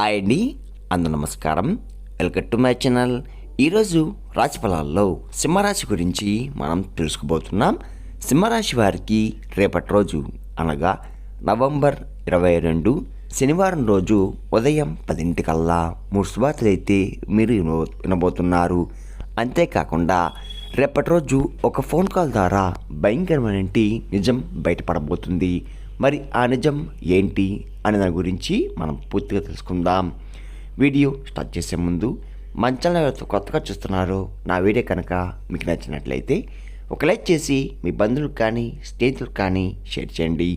Hi అండి అందు నమస్కారం. Welcome to my channel. ఈరోజు రాశి ఫలాల్లో సింహరాశి గురించి మనం తెలుసుకోబోతున్నాం. సింహరాశి వారికి రేపటి రోజు అనగా నవంబర్ ఇరవై రెండు శనివారం రోజు ఉదయం పదింటికల్లా మూడు శుభార్తలు అయితే మీరు వినబో- వినబోతున్నారు. అంతేకాకుండా రేపటి రోజు ఒక ఫోన్ కాల్ ద్వారా భయంకరమైన నిజం బయటపడబోతుంది. మరి ఆ నిజం ఏంటి అనే దాని గురించి మనం పూర్తిగా తెలుసుకుందాం. వీడియో స్టార్ట్ చేసే ముందు మంచాలను ఎవరైతే కొత్తగా చూస్తున్నారో నా వీడియో కనుక మీకు నచ్చినట్లయితే ఒక లైక్ చేసి మీ బంధువులకు కానీ స్నేహితులకు కానీ షేర్ చేయండి.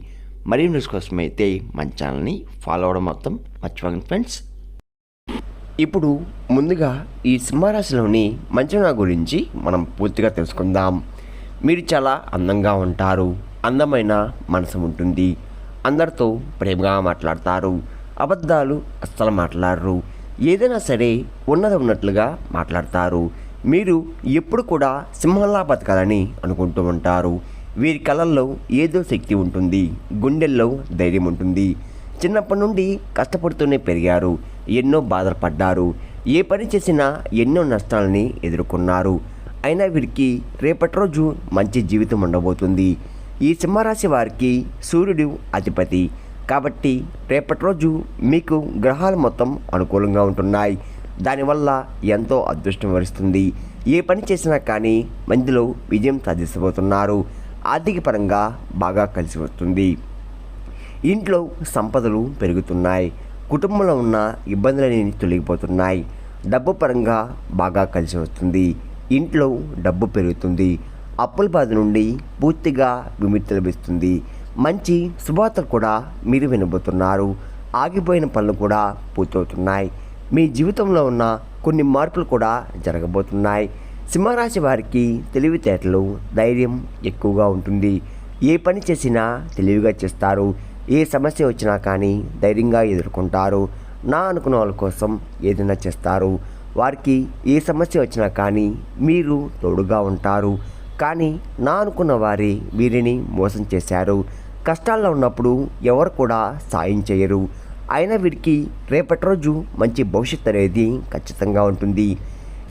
మరిన్ని న్యూస్ కోసం అయితే మన ఛానల్ని ఫాలో అవ్వడం మొత్తం మర్చిపోకండి ఫ్రెండ్స్. ఇప్పుడు ముందుగా ఈ సింహరాశిలోని మంచనా గురించి మనం పూర్తిగా తెలుసుకుందాం. మీరు చాలా అందంగా ఉంటారు. అందమైన మనసు ఉంటుంది. అందరితో ప్రేమగా మాట్లాడతారు. అబద్ధాలు అస్సలు మాట్లాడరు. ఏదైనా సరే ఉన్నది ఉన్నట్లుగా మాట్లాడతారు. మీరు ఎప్పుడు కూడా సింహంలా బతకాలని అనుకుంటూ ఉంటారు. వీరి కళల్లో ఏదో శక్తి ఉంటుంది. గుండెల్లో ధైర్యం ఉంటుంది. చిన్నప్పటి నుండి కష్టపడుతూనే పెరిగారు. ఎన్నో బాధలు పడ్డారు. ఏ పని చేసినా ఎన్నో నష్టాలని ఎదుర్కొన్నారు. అయినా వీరికి రేపటి రోజు మంచి జీవితం ఉండబోతుంది. ఈ సింహరాశి వారికి సూర్యుడు అధిపతి. కాబట్టి రేపటి రోజు మీకు గ్రహాలు మొత్తం అనుకూలంగా ఉంటున్నాయి. దానివల్ల ఎంతో అదృష్టం వరిస్తుంది. ఏ పని చేసినా కానీ మందిలో విజయం సాధించబోతున్నారు. ఆర్థిక పరంగా బాగా కలిసి వస్తుంది. ఇంట్లో సంపదలు పెరుగుతున్నాయి. కుటుంబంలో ఉన్న ఇబ్బందులన్నీ తొలగిపోతున్నాయి. డబ్బు పరంగా బాగా కలిసి వస్తుంది. ఇంట్లో డబ్బు పెరుగుతుంది. అప్పుల బాధ నుండి పూర్తిగా విముక్తి లభిస్తుంది మంచి శుభార్తలు కూడా మీరు వినబోతున్నారు. ఆగిపోయిన పనులు కూడా పూర్తవుతున్నాయి. మీ జీవితంలో ఉన్న కొన్ని మార్పులు కూడా జరగబోతున్నాయి. సింహరాశి వారికి తెలివితేటలు ధైర్యం ఎక్కువగా ఉంటుంది. ఏ పని చేసినా తెలివిగా చేస్తారు. ఏ సమస్య వచ్చినా కానీ ధైర్యంగా ఎదుర్కొంటారు. నా అనుకున్న వాళ్ళ కోసం ఏదైనా చేస్తారు. వారికి ఏ సమస్య వచ్చినా కానీ మీరు తోడుగా ఉంటారు. కానీ నా అనుకున్న వారి వీరిని మోసం చేశారు. కష్టాల్లో ఉన్నప్పుడు ఎవరు కూడా సాయం చేయరు. అయినా వీరికి రేపటి రోజు మంచి భవిష్యత్తు అనేది ఖచ్చితంగా ఉంటుంది.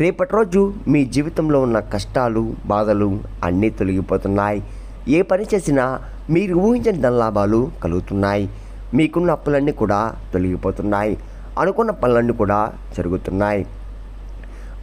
రేపటి రోజు మీ జీవితంలో ఉన్న కష్టాలు బాధలు అన్నీ తొలగిపోతున్నాయి. ఏ పని చేసినా మీరు ఊహించని ధనలాభాలు కలుగుతున్నాయి. మీకున్న అప్పులన్నీ కూడా తొలగిపోతున్నాయి. అనుకున్న పనులన్నీ కూడా జరుగుతున్నాయి.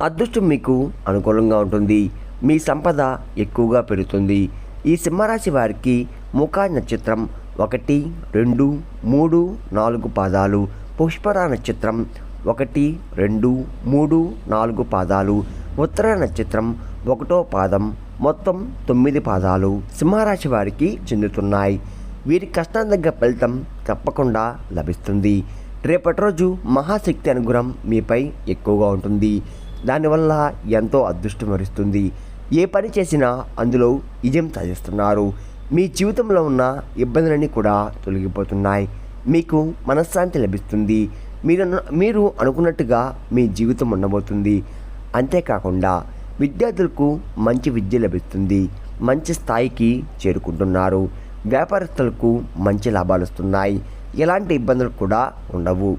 అదృష్టం మీకు అనుకూలంగా ఉంటుంది. మీ సంపద ఎక్కువగా పెరుగుతుంది. ఈ సింహరాశి వారికి ముఖ నక్షత్రం ఒకటి రెండు మూడు నాలుగు పాదాలు. పుష్పర నక్షత్రం ఒకటి రెండు మూడు నాలుగు పాదాలు. ఉత్తర నక్షత్రం ఒకటో పాదం మొత్తం తొమ్మిది పాదాలు సింహరాశి వారికి చెందుతున్నాయి. వీరి కష్టం దగ్గర ఫలితం తప్పకుండా లభిస్తుంది. రేపటి రోజు మహాశక్తి అనుగ్రహం మీపై ఎక్కువగా ఉంటుంది. దానివల్ల ఎంతో అదృష్టం వరిస్తుంది. ఏ పని చేసినా అందులో విజయం సాధిస్తున్నారు. మీ జీవితంలో ఉన్న ఇబ్బందులన్నీ కూడా తొలగిపోతున్నాయి. మీకు మనశ్శాంతి లభిస్తుంది. మీరు మీరు అనుకున్నట్టుగా మీ జీవితం ఉండబోతుంది. అంతేకాకుండా విద్యార్థులకు మంచి విద్య లభిస్తుంది. మంచి స్థాయికి చేరుకుంటున్నారు. వ్యాపారస్తులకు మంచి లాభాలు వస్తున్నాయి. ఎలాంటి ఇబ్బందులు కూడా ఉండవు.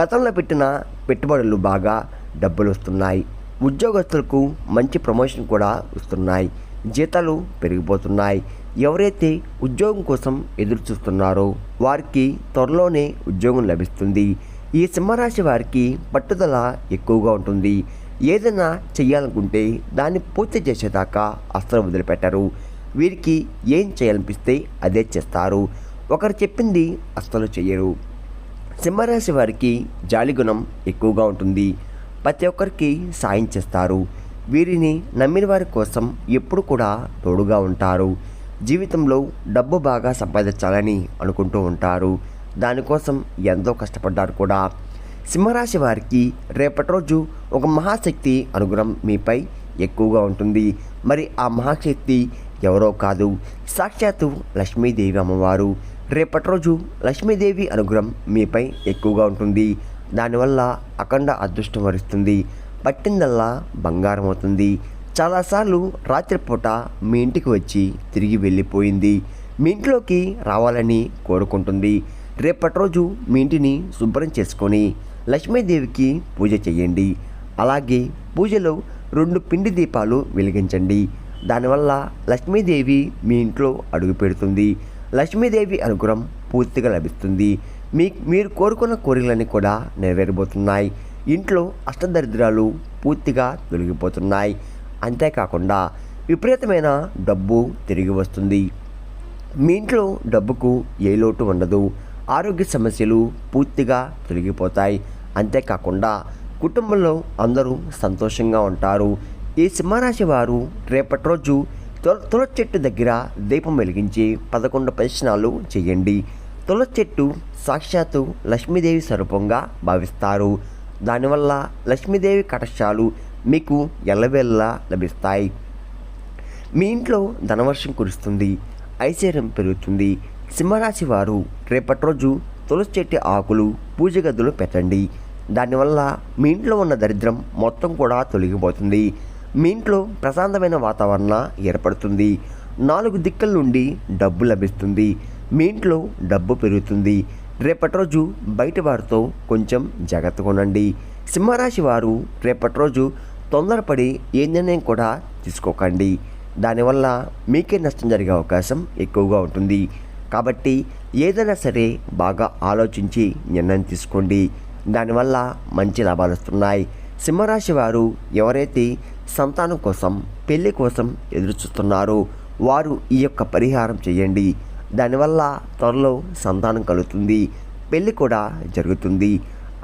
గతంలో పెట్టిన పెట్టుబడులు బాగా డబ్బులు వస్తున్నాయి. ఉద్యోగస్తులకు మంచి ప్రమోషన్ కూడా వస్తున్నాయి. జీతాలు పెరిగిపోతున్నాయి. ఎవరైతే ఉద్యోగం కోసం ఎదురు చూస్తున్నారో వారికి త్వరలోనే ఉద్యోగం లభిస్తుంది. ఈ సింహరాశి వారికి పట్టుదల ఎక్కువగా ఉంటుంది. ఏదైనా చేయాలనుకుంటే దాన్ని పూర్తి చేసేదాకా అస్సలు వదిలిపెట్టరు. వీరికి ఏం చేయాలనిపిస్తే అదే చేస్తారు. ఒకరు చెప్పింది అస్సలు చేయరు సింహరాశి వారికి జాలిగుణం ఎక్కువగా ఉంటుంది. ప్రతి ఒక్కరికి సాయం చేస్తారు. వీరిని నమ్మిన వారి కోసం ఎప్పుడు కూడా తోడుగా ఉంటారు. జీవితంలో డబ్బు బాగా సంపాదించాలని అనుకుంటూ ఉంటారు. దానికోసం ఎంతో కష్టపడ్డారు కూడా. సింహరాశి వారికి రేపటి రోజు ఒక మహాశక్తి అనుగ్రహం మీపై ఎక్కువగా ఉంటుంది. మరి ఆ మహాశక్తి ఎవరో కాదు. సాక్షాత్తు లక్ష్మీదేవి అమ్మవారు. రేపటి రోజు లక్ష్మీదేవి అనుగ్రహం మీపై ఎక్కువగా ఉంటుంది. దానివల్ల అఖండ అదృష్టం వరిస్తుంది. పట్టిందల్లా బంగారం అవుతుంది చాలాసార్లు రాత్రిపూట మీ ఇంటికి వచ్చి తిరిగి వెళ్ళిపోయింది. మీ ఇంట్లోకి రావాలని కోరుకుంటుంది. రేపటి రోజు మీ ఇంటిని శుభ్రం చేసుకొని లక్ష్మీదేవికి పూజ చేయండి. అలాగే పూజలో రెండు పిండి దీపాలు వెలిగించండి. దానివల్ల లక్ష్మీదేవి మీ ఇంట్లో అడుగు పెడుతుంది. లక్ష్మీదేవి అనుగ్రహం పూర్తిగా లభిస్తుంది. మీ మీరు కోరుకున్న కోరికలన్నీ కూడా నెరవేరబోతున్నాయి. ఇంట్లో అష్టదరిద్రాలు పూర్తిగా తొలగిపోతున్నాయి. అంతేకాకుండా విపరీతమైన డబ్బు తిరిగి వస్తుంది. మీ ఇంట్లో డబ్బుకు ఏ లోటు ఉండదు. ఆరోగ్య సమస్యలు పూర్తిగా తొలగిపోతాయి. అంతేకాకుండా కుటుంబంలో అందరూ సంతోషంగా ఉంటారు. ఈ సింహరాశి వారు రేపటి రోజు తుల తులసి చెట్టు దగ్గర దీపం వెలిగించి పదకొండు ప్రదర్శనాలు చేయండి. తులసి చెట్టు సాక్షాత్తు లక్ష్మీదేవి స్వరూపంగా భావిస్తారు. దానివల్ల లక్ష్మీదేవి కటాక్షాలు మీకు ఎల్లవేళ్ళ లభిస్తాయి. మీ ఇంట్లో ధనవర్షం కురుస్తుంది ఐశ్వర్యం పెరుగుతుంది. సింహరాశి వారు రేపటి రోజు తులసి చెట్టు ఆకులు పూజ గదులు పెట్టండి. దానివల్ల మీ ఇంట్లో ఉన్న దరిద్రం మొత్తం కూడా తొలగిపోతుంది. మీ ఇంట్లో ప్రశాంతమైన వాతావరణ ఏర్పడుతుంది. నాలుగు దిక్కుల నుండి డబ్బు లభిస్తుంది. మీ ఇంట్లో డబ్బు పెరుగుతుంది. రేపటి రోజు బయట వారితో కొంచెం జాగ్రత్త కొనండి సింహరాశి వారు రేపటి రోజు తొందరపడి ఏ నిర్ణయం కూడా తీసుకోకండి. దానివల్ల మీకే నష్టం జరిగే అవకాశం ఎక్కువగా ఉంటుంది. కాబట్టి ఏదైనా సరే బాగా ఆలోచించి నిర్ణయం తీసుకోండి. దానివల్ల మంచి లాభాలు వస్తున్నాయి. సింహరాశి వారు ఎవరైతే సంతానం కోసం పెళ్ళి కోసం ఎదురు చూస్తున్నారో వారు ఈ యొక్క పరిహారం చేయండి. దానివల్ల త్వరలో సంతానం కలుగుతుంది పెళ్ళి కూడా జరుగుతుంది.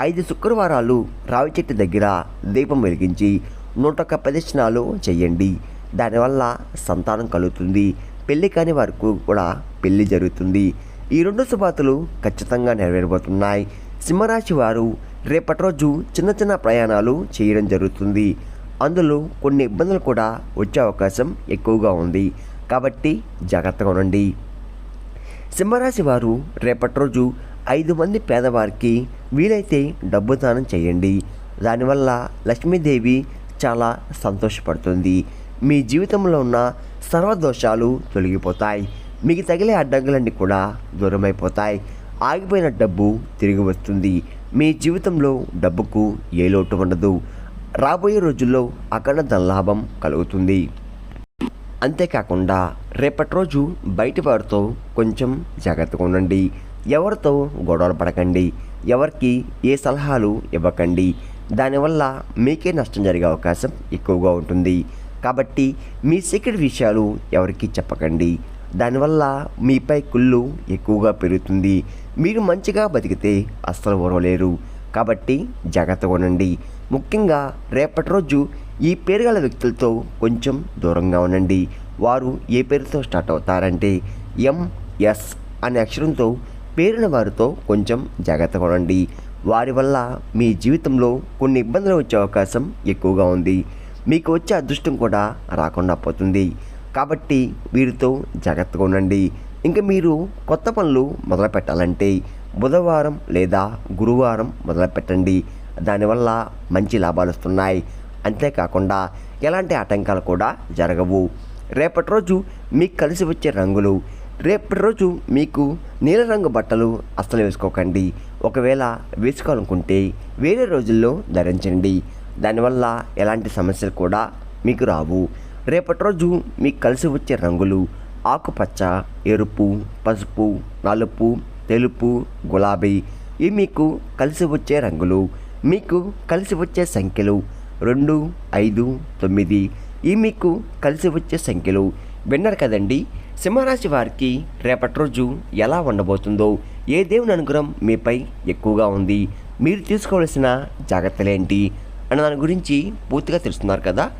ఐదు శుక్రవారాలు రావి చెట్టు దగ్గర దీపం వెలిగించి నూట ఒక్క ప్రదక్షిణాలు చేయండి. దానివల్ల సంతానం కలుగుతుంది పెళ్ళి కాని వరకు కూడా పెళ్ళి జరుగుతుంది. ఈ రెండు శుభాతులు ఖచ్చితంగా నెరవేరబోతున్నాయి. సింహరాశి వారు రేపటి రోజు చిన్న చిన్న ప్రయాణాలు చేయడం జరుగుతుంది. అందులో కొన్ని ఇబ్బందులు కూడా వచ్చే అవకాశం ఎక్కువగా ఉంది. కాబట్టి జాగ్రత్తగా ఉండండి. సింహరాశి వారు రేపటి రోజు ఐదు మంది పేదవారికి వీలైతే డబ్బు దానం చేయండి. దానివల్ల లక్ష్మీదేవి చాలా సంతోషపడుతుంది. మీ జీవితంలో ఉన్న సర్వదోషాలు తొలగిపోతాయి. మీకు తగిలే అడ్డంకులన్నీ కూడా దూరమైపోతాయి. ఆగిపోయిన డబ్బు తిరిగి వస్తుంది. మీ జీవితంలో డబ్బుకు ఏ లోటు ఉండదు. రాబోయే రోజుల్లో అఖండ ధనలాభం కలుగుతుంది. అంతేకాకుండా రేపటి రోజు బయటి వారితో కొంచెం జాగ్రత్తగా ఉండండి. ఎవరితో గొడవలు పడకండి. ఎవరికి ఏ సలహాలు ఇవ్వకండి. దానివల్ల మీకే నష్టం జరిగే అవకాశం ఎక్కువగా ఉంటుంది. కాబట్టి మీ సీక్రెట్ విషయాలు ఎవరికి చెప్పకండి. దానివల్ల మీపై కుళ్ళు ఎక్కువగా పెరుగుతుంది. మీరు మంచిగా బతికితే అస్సలు ఓరవలేరు కాబట్టి జాగ్రత్తగా ఉండండి. ముఖ్యంగా రేపటి రోజు ఈ పేరు గల వ్యక్తులతో కొంచెం దూరంగా ఉండండి. వారు ఏ పేరుతో స్టార్ట్ అవుతారంటే ఎంఎస్ అనే అక్షరంతో పేరున వారితో కొంచెం జాగ్రత్తగా ఉండండి. వారి వల్ల మీ జీవితంలో కొన్ని ఇబ్బందులు వచ్చే అవకాశం ఎక్కువగా ఉంది. మీకు వచ్చే అదృష్టం కూడా రాకుండా పోతుంది. కాబట్టి వీరితో జాగ్రత్తగా ఉండండి. ఇంకా మీరు కొత్త పనులు మొదలు పెట్టాలంటే బుధవారం లేదా గురువారం మొదలు పెట్టండి. దానివల్ల మంచి లాభాలు వస్తున్నాయి. అంతేకాకుండా ఎలాంటి ఆటంకాలు కూడా జరగవు. రేపటి రోజు మీకు కలిసి వచ్చే రంగులు రేపటి రోజు మీకు నీలరంగు బట్టలు అస్సలు వేసుకోకండి. ఒకవేళ వేసుకోవాలనుకుంటే వేరే రోజుల్లో ధరించండి. దానివల్ల ఎలాంటి సమస్యలు కూడా మీకు రావు. రేపటి రోజు మీకు కలిసి వచ్చే రంగులు ఆకుపచ్చ ఎరుపు పసుపు నలుపు తెలుపు గులాబీ. ఇవి మీకు కలిసి వచ్చే రంగులు మీకు కలిసి వచ్చే సంఖ్యలు రెండు ఐదు తొమ్మిది ఈ మీకు కలిసి వచ్చే సంఖ్యలు. విన్నారు కదండి? సింహరాశి వారికి రేపటి రోజు ఎలా ఉండబోతుందో ఏ దేవుని అనుగ్రహం మీపై ఎక్కువగా ఉంది? మీరు తీసుకోవాల్సిన జాగ్రత్తలేంటి? అన్న దాని గురించి పూర్తిగా తెలుస్తున్నారు కదా?